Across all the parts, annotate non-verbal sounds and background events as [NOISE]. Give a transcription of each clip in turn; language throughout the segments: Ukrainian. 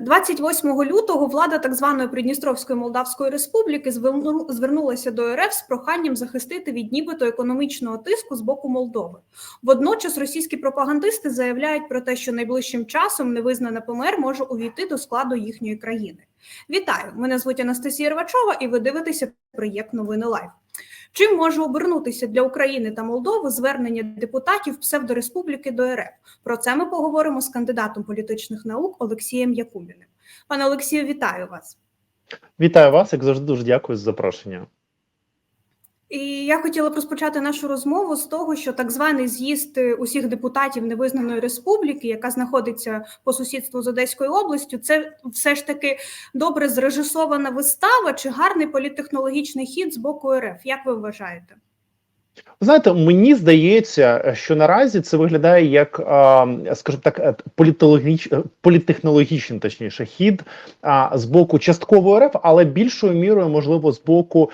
28 лютого влада так званої Придністровської Молдавської Республіки зверну- звернулася до РФ з проханням захистити від нібито економічного тиску з боку Молдови. Водночас російські пропагандисти заявляють про те, що найближчим часом невизнана ПМР може увійти до складу їхньої країни. Вітаю! Мене звуть Анастасія Рвачова, і ви дивитеся проєкт Новини Лайв. Чим може обернутися для України та Молдови звернення депутатів псевдореспубліки до РФ? Про це ми поговоримо з кандидатом політичних наук Олексієм Якубіним. Пане Олексію, вітаю вас. Вітаю вас, як завжди, дуже дякую за запрошення. І я хотіла б розпочати нашу розмову з того, що так званий з'їзд е, усіх депутатів невизнаної республіки, яка знаходиться по сусідству з Одеською областю, це все ж таки добре зрежисована вистава чи гарний політтехнологічний хід з боку РФ. Як ви вважаєте? Знаєте, мені здається, що наразі це виглядає як, скажімо так, е, політологіч... е, політтехнологічний, точніше, хід з боку частково РФ, але більшою мірою, можливо, з боку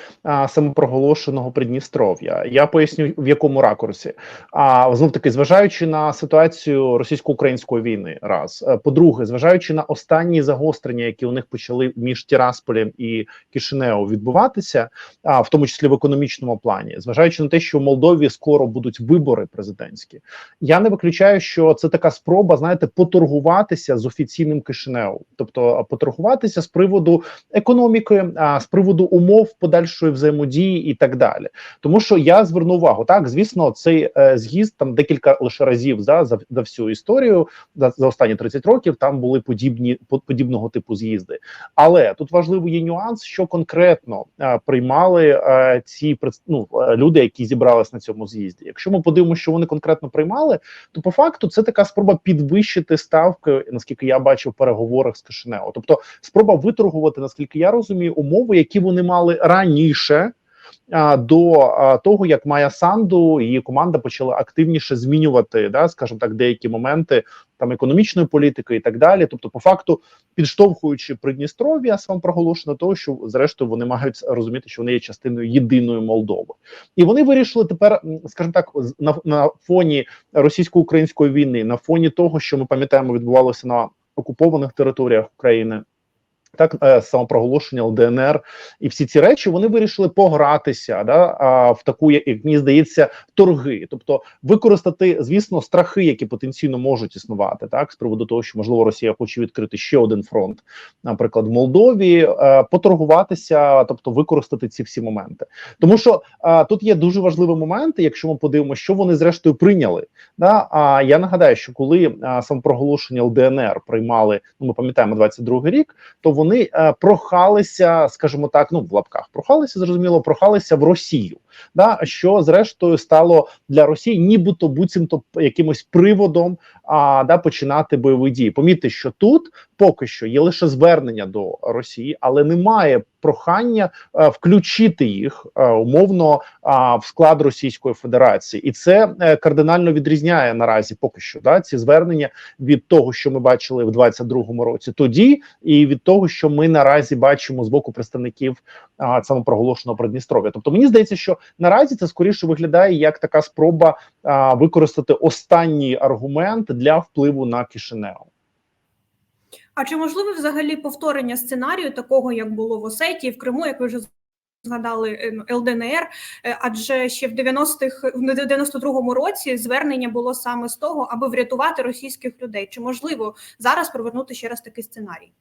самопроголошеного Придністров'я. Я поясню в якому ракурсі. А знов таки, зважаючи на ситуацію російсько-української війни, раз Е, по-друге, зважаючи на останні загострення, які у них почали між Тірасполем і Кишинео відбуватися, а в тому числі в економічному плані, зважаючи на те, що в Молдові скоро будуть вибори президентські, я не виключаю, що це така спроба, знаєте, поторгуватися з офіційним Кишинеу, тобто поторгуватися з приводу економіки, з приводу умов подальшої взаємодії і так далі. Тому що я зверну увагу, так звісно, цей е, з'їзд там декілька лише разів за, за, за всю історію за, за останні 30 років. Там були подібні по- подібного типу з'їзди. Але тут важливий є нюанс, що конкретно приймали е, ці ну, е, люди, які зібрались на цьому з'їзді. Якщо ми подивимося, що вони конкретно приймали, то по факту це така спроба підвищити ставки, наскільки я бачив в переговорах з Кишинео. Тобто спроба виторгувати, наскільки я розумію, умови, які вони мали раніше. До того як Майя Санду і її команда почала активніше змінювати, да, скажімо так, деякі моменти там економічної політики і так далі. Тобто, по факту, підштовхуючи Придністров'я самопроголошено того, що зрештою вони мають розуміти, що вони є частиною єдиної Молдови, і вони вирішили тепер, скажімо так, на, на фоні російсько-української війни, на фоні того, що ми пам'ятаємо, відбувалося на окупованих територіях України. Так, е, самопроголошення ЛДНР і всі ці речі вони вирішили погратися да, в таку, як мені здається, торги, тобто використати, звісно, страхи, які потенційно можуть існувати, так з приводу того, що можливо Росія хоче відкрити ще один фронт, наприклад, в Молдові, е, поторгуватися, тобто використати ці всі моменти. Тому що е, тут є дуже важливий момент, якщо ми подивимося, що вони зрештою прийняли. Да? А я нагадаю, що коли самопроголошення ЛДНР приймали, ну ми пам'ятаємо 22-й рік, то вони е, прохалися, скажімо так, ну в лапках прохалися, зрозуміло, прохалися в Росію. Да, що зрештою стало для Росії, нібито буцімто якимось приводом а, да, починати бойові дії. Помітьте, що тут поки що є лише звернення до Росії, але немає прохання е, включити їх е, умовно а, в склад Російської Федерації, і це е, кардинально відрізняє наразі поки що да, ці звернення від того, що ми бачили в 22-му році тоді, і від того, що ми наразі бачимо з боку представників а, самопроголошеного Придністров'я. Тобто мені здається, що наразі це скоріше виглядає як така спроба а, використати останній аргумент для впливу на Кишинео. А чи можливе взагалі повторення сценарію такого, як було в Осетії, в Криму, як ви вже згадали е, ну, ЛДНР? Е, Адже ще в 90-х, в 92-му році звернення було саме з того, аби врятувати російських людей. Чи можливо зараз провернути ще раз такий сценарій?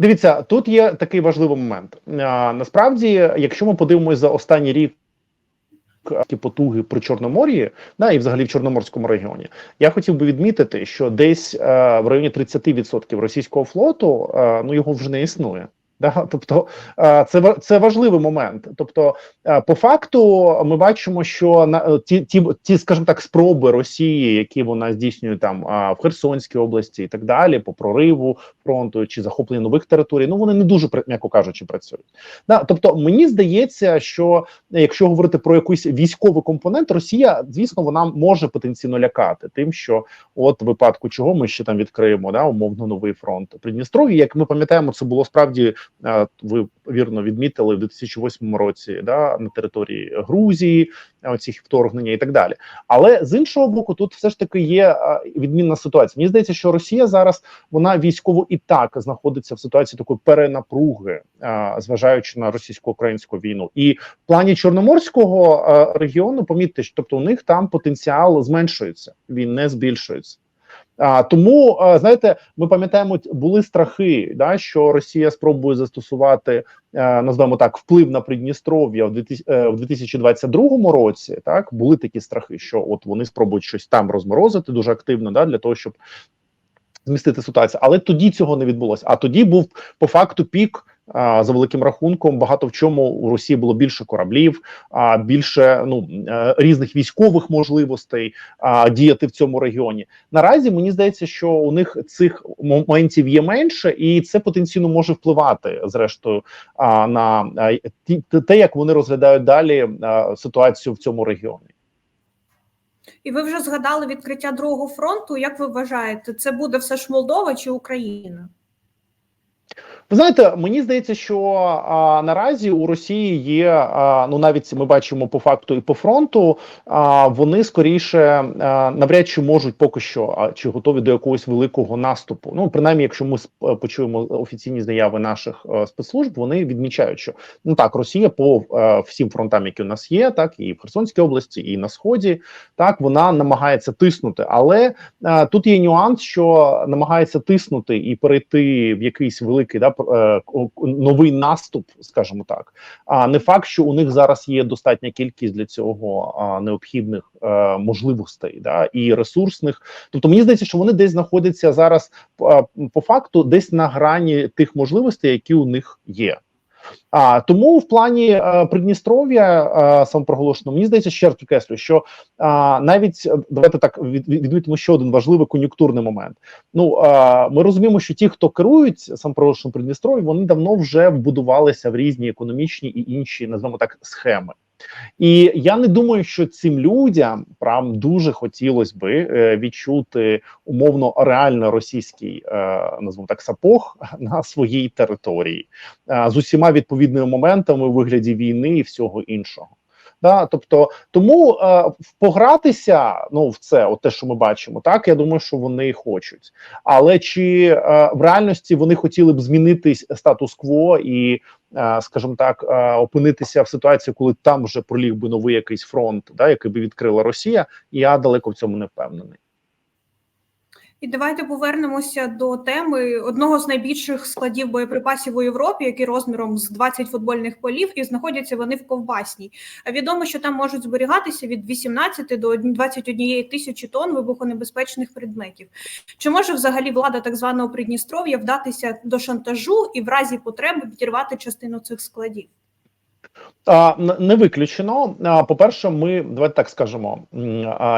Дивіться, тут є такий важливий момент. А, насправді, якщо ми подивимося за останній рік. Ті потуги при Чорномор'ї, да, і взагалі в Чорноморському регіоні, я хотів би відмітити, що десь е, в районі 30% російського флоту е, ну його вже не існує. Да? Тобто е, це це важливий момент. Тобто, е, по факту, ми бачимо, що на е, ті, ті, ті, скажімо так, спроби Росії, які вона здійснює там в Херсонській області і так далі, по прориву фронту чи захопленню нових територій, ну вони не дуже м'яко кажучи працюють. Да? Тобто, мені здається, що якщо говорити про якийсь військовий компонент, Росія, звісно, вона може потенційно лякати тим, що от випадку чого ми ще там відкриємо да, умовно новий фронт Придністров'я. Як ми пам'ятаємо, це було справді ви вірно відмітили в 2008 році, да на території Грузії, е, оці вторгнення і так далі. Але з іншого боку, тут все ж таки є е, відмінна ситуація. Мені здається, що Росія зараз вона військово і так знаходиться в ситуації такої перенапруги, е, зважаючи на російсько-українську війну, і в плані чорноморського е, регіону, помітьте, що тобто у них там потенціал зменшується, він не збільшується. А тому е, знаєте, ми пам'ятаємо, були страхи, да що Росія спробує застосувати е, назвемо так вплив на Придністров'я в 2000, е, 2022 році. Так були такі страхи, що от вони спробують щось там розморозити дуже активно, да для того, щоб змістити ситуацію. Але тоді цього не відбулося. А тоді був по факту пік. За великим рахунком, багато в чому у Росії було більше кораблів, а більше ну е, різних військових можливостей діяти в цьому регіоні. Наразі мені здається, що у них цих моментів є менше, і це потенційно може впливати зрештою на те, як вони розглядають далі ситуацію в цьому регіоні. І ви вже згадали відкриття другого фронту. Як ви вважаєте, це буде все ж Молдова чи Україна? Ви знаєте, мені здається, що а, наразі у Росії є а, ну навіть ми бачимо по факту і по фронту. А вони скоріше а, навряд чи можуть поки що а, чи готові до якогось великого наступу. Ну принаймні, якщо ми почуємо офіційні заяви наших е, спецслужб, вони відмічають, що ну так Росія по е, всім фронтам, які у нас є, так і в Херсонській області, і на сході, так вона намагається тиснути, але е, тут є нюанс, що намагається тиснути і перейти в якийсь великий да е, новий наступ, скажімо так. А не факт, що у них зараз є достатня кількість для цього необхідних е, можливостей, да і ресурсних. Тобто мені здається, що вони десь знаходяться зараз по факту, десь на грані тих можливостей, які у них є. А тому в плані е, Придністров'я е, самопроголошено, мені здається, ще раз підкреслю, що е, навіть давайте так від, від- відмітимо ще один важливий кон'юнктурний момент. Ну е, ми розуміємо, що ті, хто керують самопроголошеним Придністров'ям, вони давно вже вбудувалися в різні економічні і інші, називаємо так, схеми. І я не думаю, що цим людям прям дуже хотілося би е, відчути умовно реально російський, назву так, сапог [LAUGHS] на своїй території е, з усіма відповідними моментами у вигляді війни і всього іншого. Да, тобто, тому е, погратися ну в це, от те, що ми бачимо, так я думаю, що вони хочуть. Але чи е, в реальності вони хотіли б змінити статус-кво і, е, скажімо так, е, опинитися в ситуації, коли там вже проліг би новий якийсь фронт, да, який би відкрила Росія, я далеко в цьому не впевнений. І давайте повернемося до теми одного з найбільших складів боєприпасів у Європі, який розміром з 20 футбольних полів, і знаходяться вони в ковбасній. Відомо, що там можуть зберігатися від 18 до 21 тисячі тонн вибухонебезпечних предметів. Чи може взагалі влада так званого Придністров'я вдатися до шантажу і в разі потреби підірвати частину цих складів? Не виключено. По-перше, ми давайте так скажемо.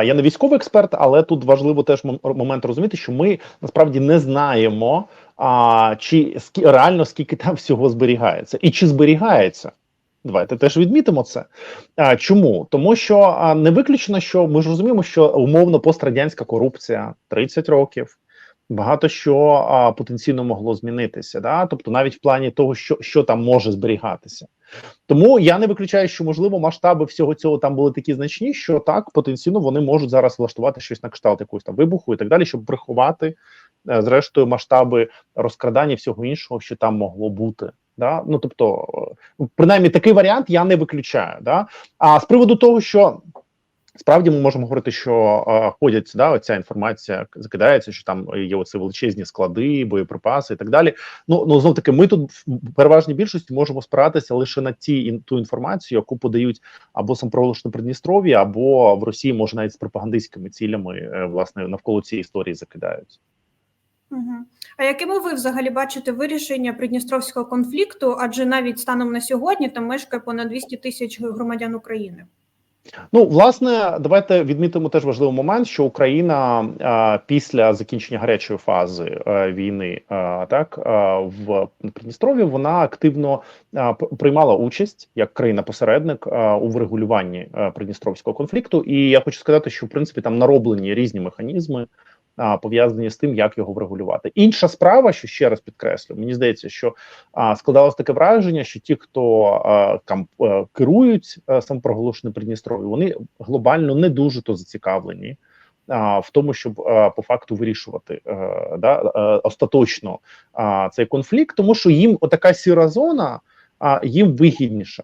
я не військовий експерт, але тут важливо теж момент розуміти, що ми насправді не знаємо, чи реально скільки там всього зберігається, і чи зберігається. Давайте теж відмітимо це. Чому? Тому що не виключено, що ми ж розуміємо, що умовно пострадянська корупція 30 років. Багато що а, потенційно могло змінитися, да? тобто навіть в плані того, що, що там може зберігатися. Тому я не виключаю, що можливо масштаби всього цього там були такі значні, що так потенційно вони можуть зараз влаштувати щось на кшталт якогось там вибуху і так далі, щоб приховати е, зрештою масштаби розкрадання всього іншого, що там могло бути. Да? Ну тобто, е, принаймні такий варіант я не виключаю. Да? А з приводу того, що Справді ми можемо говорити, що е, ходять да, оця інформація закидається, що там є оці величезні склади, боєприпаси і так далі. Ну ну знов таки, ми тут в переважній більшості можемо спиратися лише на ті ту інформацію, яку подають або самопроголошене Придністров'я, або в Росії може навіть з пропагандистськими цілями е, власне навколо цієї історії закидають. Угу. А якими ви взагалі бачите вирішення придністровського конфлікту? Адже навіть станом на сьогодні там мешкає понад 200 тисяч громадян України. Ну, власне, давайте відмітимо теж важливий момент, що Україна а, після закінчення гарячої фази а, війни, а, так а, в Придністров'ї вона активно а, приймала участь як країна-посередник а, у врегулюванні а, придністровського конфлікту. І я хочу сказати, що в принципі там нароблені різні механізми. А, пов'язані з тим, як його врегулювати. Інша справа, що ще раз підкреслю, мені здається, що а, складалось таке враження, що ті, хто а, там е, керують е, самопроголошеним Придністров'ю, вони глобально не дуже то зацікавлені. В тому, щоб е, по факту вирішувати да, остаточно цей конфлікт, тому що їм отака сіра зона а, їм вигідніша.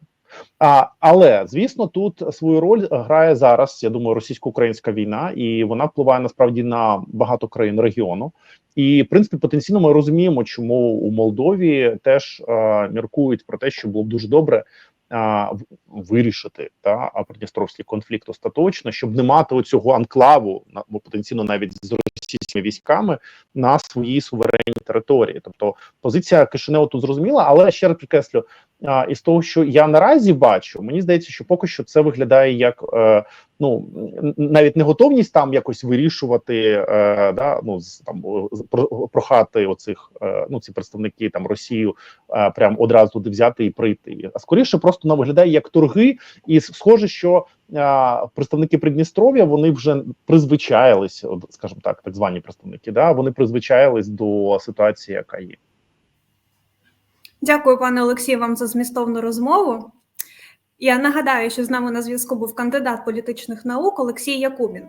А, але звісно, тут свою роль грає зараз. Я думаю, російсько-українська війна, і вона впливає насправді на багато країн регіону. І в принципі, потенційно ми розуміємо, чому у Молдові теж е, міркують про те, що було б дуже добре е, вирішити та придністровський конфлікт остаточно, щоб не мати оцього анклаву на потенційно навіть з російськими військами на своїй суверенній території. Тобто позиція Кишиневу тут зрозуміла, але ще раз підкреслю, а, із того, що я наразі бачу, мені здається, що поки що це виглядає як е, ну навіть не готовність там якось вирішувати, е, да, ну з там прохати оцих е, ну ці представники там Росію е, прям одразу туди взяти і прийти. А скоріше просто вона виглядає як торги, і схоже, що представники Придністров'я вони вже призвичаїлись, скажімо так, так звані представники, да, вони призвичаїлись до ситуації, яка є. Дякую, пане Олексію, вам за змістовну розмову. Я нагадаю, що з нами на зв'язку був кандидат політичних наук Олексій Якубін.